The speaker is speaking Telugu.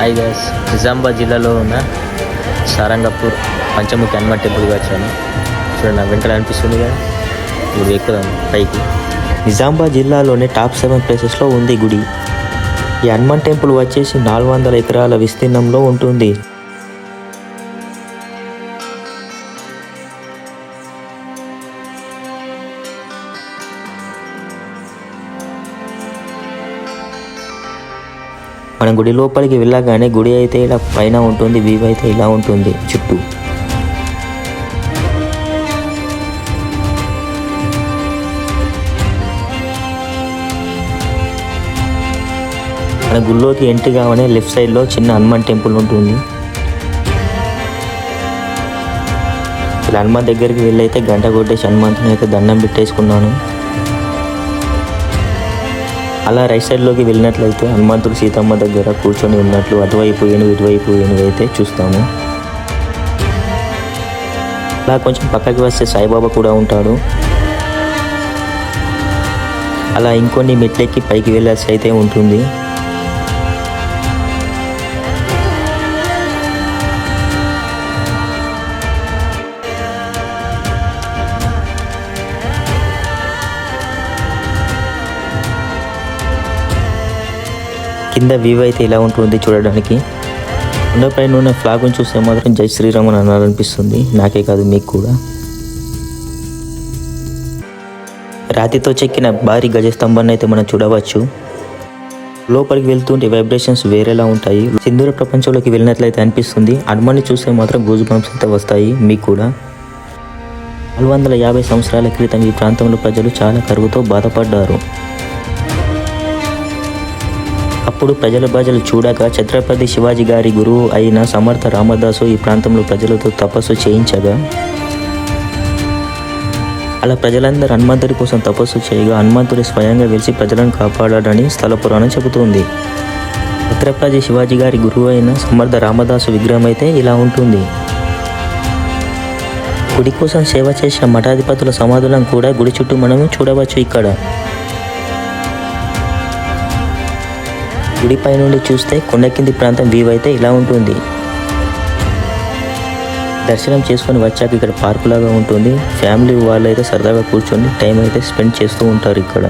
ఐ గైస్ నిజామాబాద్ జిల్లాలో ఉన్న సారంగపూర్ పంచముఖి హనుమాన్ టెంపుల్కి వచ్చాను. చూడండి నా వెంటనే అనిపిస్తుంది కదా. ఇప్పుడు ఎక్కుదాం పైకి. నిజామాబాద్ జిల్లాలోని టాప్ సెవెన్ ప్లేసెస్లో ఉంది గుడి. ఈ హనుమాన్ టెంపుల్ వచ్చేసి నాలుగు వందల ఎకరాల విస్తీర్ణంలో ఉంటుంది. మనం గుడి లోపలికి వెళ్ళగానే గుడి అయితే ఇలా పైన ఉంటుంది వ్యూ అయితే ఇలా ఉంటుంది చుట్టూ. మన గుళ్ళోకి ఎంట్రీ కావనే లెఫ్ట్ సైడ్లో చిన్న హనుమాన్ టెంపుల్ ఉంటుంది. ఇలా హనుమాన్ దగ్గరికి వెళ్ళైతే గంట కొట్టేసి హనుమంతుని అయితే దండం పెట్టేసుకున్నాను. అలా రైట్ సైడ్లోకి వెళ్ళినట్లయితే హనుమంతుడు సీతమ్మ దగ్గర కూర్చొని ఉన్నట్లు అటువైపు ఏనుగు ఇటువైపు ఏనుగు అయితే చూస్తాము. అలా కొంచెం పక్కకి వస్తే సాయిబాబా కూడా ఉంటాడు. అలా ఇంకొన్ని మెట్లెక్కి పైకి వెళ్ళాల్సి అయితే ఉంటుంది. కింద వ్యూ అయితే ఇలా ఉంటుంది చూడడానికి. కొండపైన ఉన్న ఫ్లాగ్ని చూస్తే మాత్రం జై శ్రీరామ్ అని అనాలనిపిస్తుంది. నాకే కాదు మీకు కూడా. రాతితో చెక్కిన భారీ గజస్తంభాన్ని అయితే మనం చూడవచ్చు. లోపలికి వెళ్తుంటే వైబ్రేషన్స్ వేరేలా ఉంటాయి. సింధూర ప్రపంచంలోకి వెళ్ళినట్లయితే అనిపిస్తుంది. హనుమాన్ని చూస్తే మాత్రం గూజు బంప్స్ అయితే వస్తాయి మీకు కూడా. నాలుగు వందల యాభై సంవత్సరాల క్రితం ఈ ప్రాంతంలో ప్రజలు చాలా కరువుతో బాధపడ్డారు. అప్పుడు ప్రజల ప్రజలు చూడక ఛత్రపతి శివాజీ గారి గురువు అయిన సమర్థ రామదాసు ఈ ప్రాంతంలో ప్రజలతో తపస్సు చేయించగా అలా ప్రజలందరూ హనుమంతుడి కోసం తపస్సు చేయగా హనుమంతుడు స్వయంగా వెలిసి ప్రజలను కాపాడాడని స్థల పురాణం చెబుతుంది. ఛత్రపతి శివాజీ గారి గురువు అయిన సమర్థ రామదాసు విగ్రహం అయితే ఇలా ఉంటుంది. గుడి కోసం సేవ చేసిన మఠాధిపతుల సమాధులను కూడా గుడి చుట్టూ మనం చూడవచ్చు ఇక్కడ. గుడి నుండి చూస్తే కొండ కింది ప్రాంతం వ్యూ అయితే ఇలా ఉంటుంది. దర్శనం చేసుకొని వచ్చాక ఇక్కడ పార్కు లాగా ఉంటుంది. ఫ్యామిలీ వాళ్ళు అయితే సరదాగా కూర్చొని టైం అయితే స్పెండ్ చేస్తూ ఉంటారు ఇక్కడ.